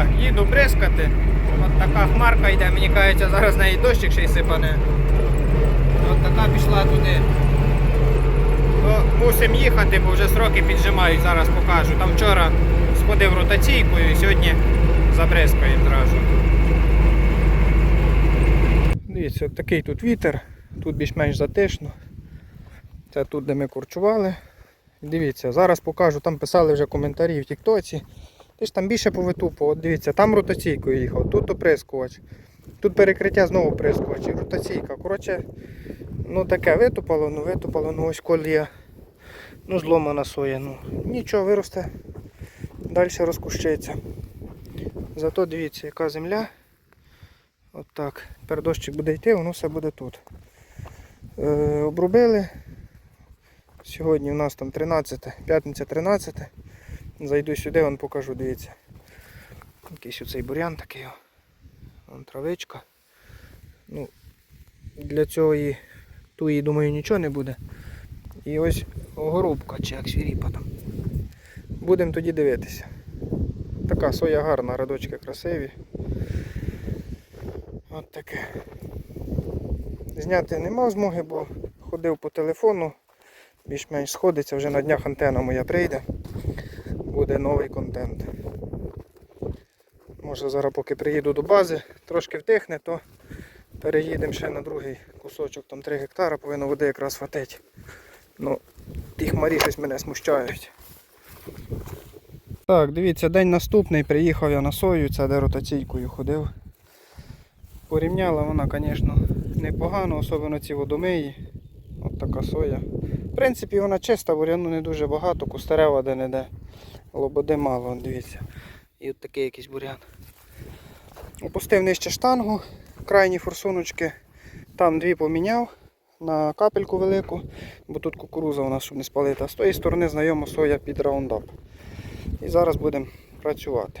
Так, їду бризкати. От така хмарка йде, мені кажеться, зараз на неї дощик ще й сипане. От така пішла туди. То мусимо їхати, бо вже сроки піджимають, зараз покажу. Там вчора сходив ротаційкою і сьогодні забризкаємо одразу. Дивіться, от такий тут вітер, тут більш-менш затишно. Це тут, де ми курчували. Дивіться, зараз покажу, там писали вже коментарі в Тіктоці. Ти ж там більше повитупав. От дивіться, там ротаційкою їхав, тут оприскувач. Тут перекриття знову оприскувач і ротаційка. Коротше, ну таке витупало, ну витупало, ну ось колія. Ну зломана соя. Ну нічого, виросте, далі розкущиться. Зато дивіться, яка земля. От так. Тепер дощик буде йти, воно все буде тут. Е, обробили. Сьогодні у нас там 13, п'ятниця 13. Зайду сюди, вам покажу, дивіться. Якийсь оцей бурян такий. Вон травичка. Ну, для цього і туї, думаю, нічого не буде. І ось огорубка, чи як свіріпа там. Будемо тоді дивитися. Така соя гарна, радочки красиві. От таке. Зняти не мав змоги, бо ходив по телефону, більш-менш сходиться, вже на днях антена моя прийде. Буде новий контент. Може зараз поки приїду до бази, трошки втихне, то переїдемо ще на другий кусочок, там 3 гектара, повинно води якраз хватити. Ну, ті хмарі щось мене смущають. Так, дивіться, день наступний, приїхав я на сою, це де ротаційкою ходив. Порівняла вона, звісно, непогано, особливо ці водомиї. От така соя. В принципі, вона чиста, буряну не дуже багато, кустарева де-не-де. Лободи мало, дивіться. І от такий якийсь бурян. Опустив нижче штангу, крайні форсуночки. Там дві поміняв на капельку велику, бо тут кукуруза у нас, щоб не спалити. А з тої сторони знайома соя під раундап. І зараз будемо працювати.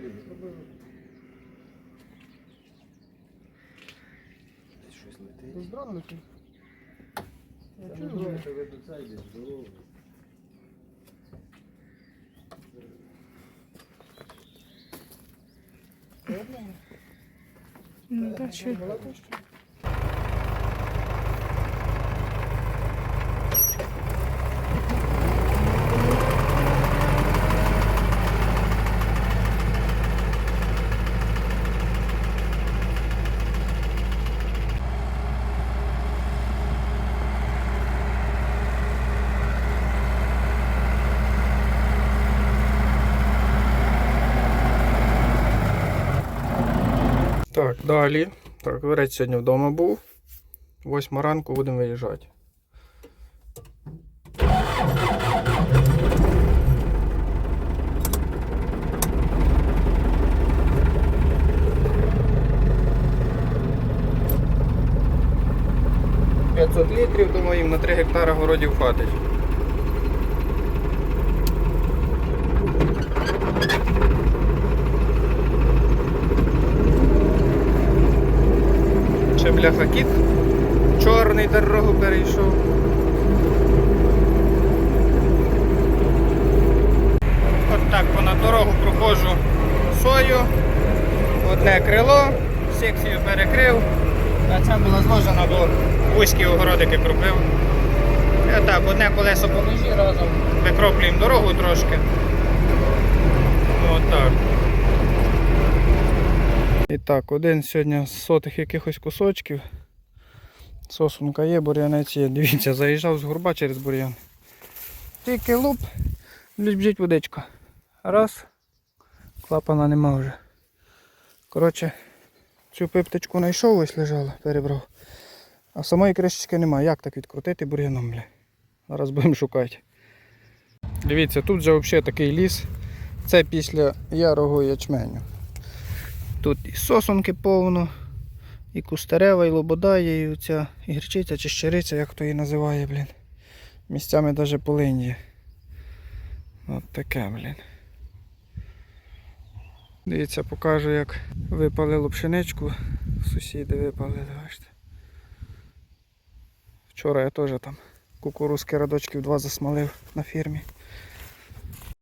колону. Здравствуйте. Я чую. Ну, так що... Так, далі. Так, Вірець сьогодні вдома був. Восьма ранку будемо виїжджати. П'ятсот літрів, думаю, їм на 3 гектара городів хватить. Чорний дорогу перейшов. От так по на дорогу проходжу сою. Одне крило, секцію перекрив, а ця була зложена, бо вузькі огородики кропив. І так, одне колесо по ножі разом, викроплюємо дорогу трошки. Отак. І так, один сьогодні з сотих якихось кусочків. Сосунка є, бур'янець є. Дивіться, заїжджав з горба через бур'ян. Тільки луп, біжить водичка. Раз. Клапана нема вже. Коротше, цю пипточку знайшов, ось лежала, перебрав. А самої кришечки немає. Як так відкрутити бур'яном, бля? Зараз будемо шукати. Дивіться, тут вже взагалі такий ліс. Це після ярого ячменю. Тут і сосунки повно, і кустарева, і лобода є, і оця і гірчиця чи щириця, як хто її називає, блін. Місцями навіть полинь є. От таке, блін. Дивіться, покажу, як випалило пшеничку. Сусіди випалили, бачите. Вчора я теж там кукурузки радочків два засмалив на фірмі.